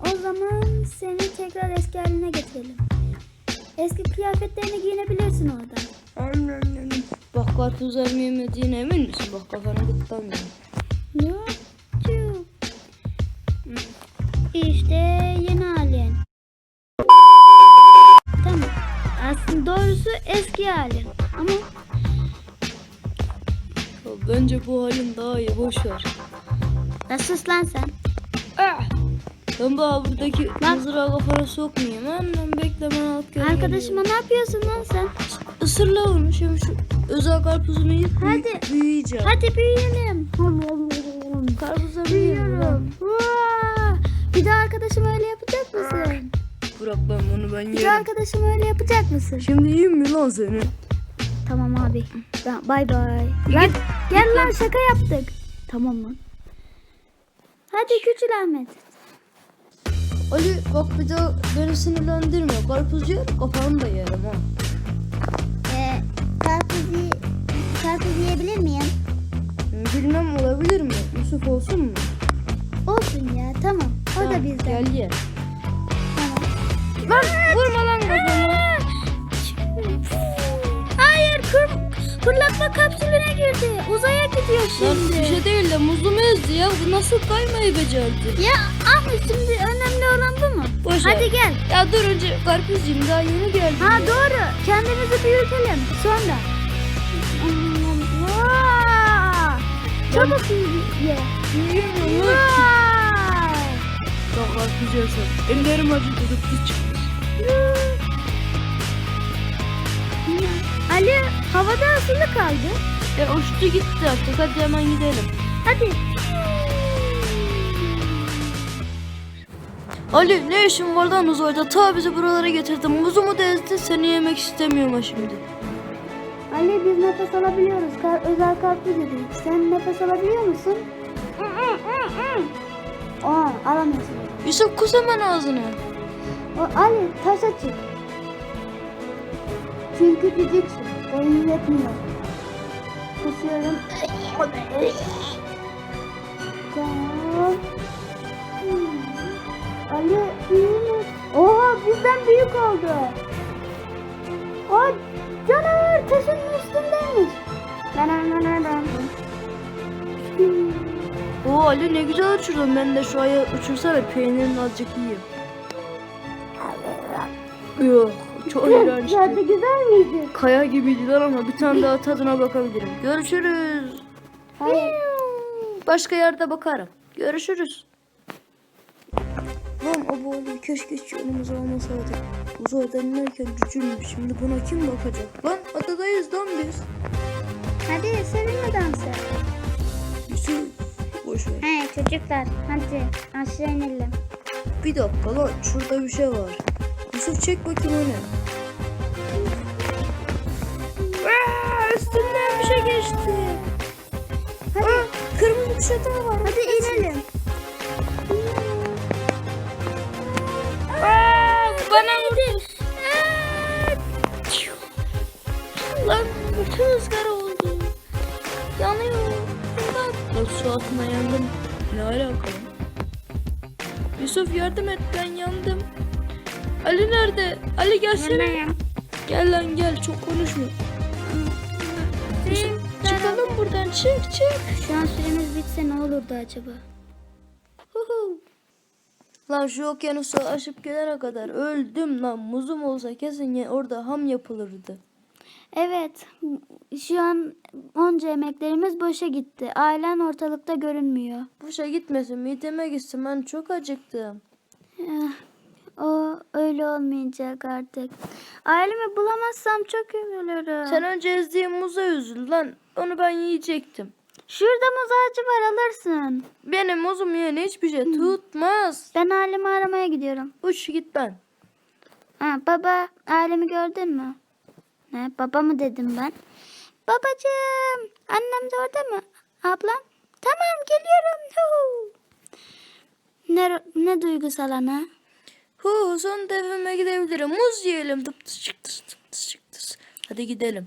o zaman seni tekrar eski haline getirelim. Eski kıyafetlerini giyinebilirsin orada. Bak karpuzlarımı yemediğine emin misin? Bak kafanı gıtlamıyorum. Yok yok. Eski halin. Ama Ya Bence bu halin daha iyi boş ver. ya sus lan sen. Ah! Ben bana buradaki mızrağı kafana sokmayayım. Annem bekle ben alt gel. Arkadaşıma ne yapıyorsun lan sen? Isırla onu şimdi şu özel karpuzunu yiyip Hadi. büyü- büyüyeceğim. Hadi büyüyelim. Yiyorum. Büyüyorum. Bir de arkadaşım öyle yapacak mısın? Bırak ben bunu ben yerim. arkadaşım öyle yapacak mısın? Şimdi yiyeyim mi lan seni? Tamam abi. Ben- Bay bay. Lan gel lan şaka yaptık. Tamam lan. Hadi küçül Ahmet. Ali bak bir daha beni sinirlendirme. Karpuz yer kafanı da yerim ha. Ee, karpuz, karpuz yiyebilir miyim? Bilmem olabilir mi? Yusuf olsun mu? Olsun ya tamam. O da Tamam, bizden. Gel ye. Lan vurma lan kafamı. Hayır kur, fırlatma kapsülüne girdi. Uzaya gidiyor Lan şimdi. bir şey değil de muzumu ezdi ya. Bu nasıl kaymayı becerdi? Ya Ahmet şimdi önemli olan bu mu? Boş ver. Hadi gel. Ya dur önce karpuz yiyeyim daha yeni geldi. Ha doğru. Kendimizi büyütelim. Sonra. Çabuk ye. Yiyemiyorum lan. Vay! Bak karpuz yersen. Ellerim acıdı dıptı çıkmış. Ali havada asılı kaldı. E uçtu gitti artık hadi hemen gidelim. Hadi. Ali ne işin var lan uzayda? Ta bizi buralara getirdin. Muzumu da ezdin seni yemek istemiyorum ha şimdi. Ali biz nefes alabiliyoruz. Kar- özel karpuz dedik. Sen nefes alabiliyor musun? Aa, alamıyorsun. Yusuf kus hemen ağzını. O, Ali taşa çık. Çünkü küçüksün. Boyun yetmiyor. Kusuyorum. Tamam. Ali mi? Oha bizden büyük oldu. Aa canavar taşın üstündeymiş. Ben ben Oo Ali ne güzel uçurdun. Ben de şu aya uçursana peynirini azıcık yiyeyim. Yok çok iğrençti. Tadı güzel miydi? Kaya gibiydi lan ama bir tane daha tadına bakabilirim. Görüşürüz. Hayır. Başka yerde bakarım. Görüşürüz. Lan o oğlum keşke hiç yanımıza almasaydık. Uzaydan inerken cücülmüş. Şimdi buna kim bakacak? Lan adadayız lan biz. Hadi seninle dansı. Yusuf boş ver. He çocuklar hadi aşağı inelim. Bir dakika lan şurada bir şey var. Yusuf çek bakayım. Aa, üstünden bir şey geçti. Hadi. Aa, kırmızı bir şey daha var. Hadi inelim. Aa, bana vurdu. Lan bütün ızgara oldu. Yanıyor. Lan su altına yandım. Ne alaka? Yusuf yardım et ben yandım. Ali nerede? Ali gelsene. Gel lan gel çok konuşma. Çıkalım buradan çık çık. Şu an süremiz bitse ne olurdu acaba? Lan şu okyanusu aşıp gelene kadar öldüm lan. Muzum olsa kesin ya- orada ham yapılırdı. Evet. Şu an onca emeklerimiz boşa gitti. Ailen ortalıkta görünmüyor. Boşa gitmesin mideme gitsin ben çok acıktım. O öyle olmayacak artık. Ailemi bulamazsam çok üzülürüm. Sen önce ezdiğin muza üzül lan. Onu ben yiyecektim. Şurada muz ağacı var alırsın. Benim muzum yerine hiçbir şey tutmaz. Ben ailemi aramaya gidiyorum. Uç git ben. Ha, baba ailemi gördün mü? Ne baba mı dedim ben? Babacığım annem de orada mı? Ablam? Tamam geliyorum. Ne, ne duygusal ana? Hu son evime gidebilirim. Muz yiyelim. Tıp tıs çık tıp tıs çık. Hadi gidelim.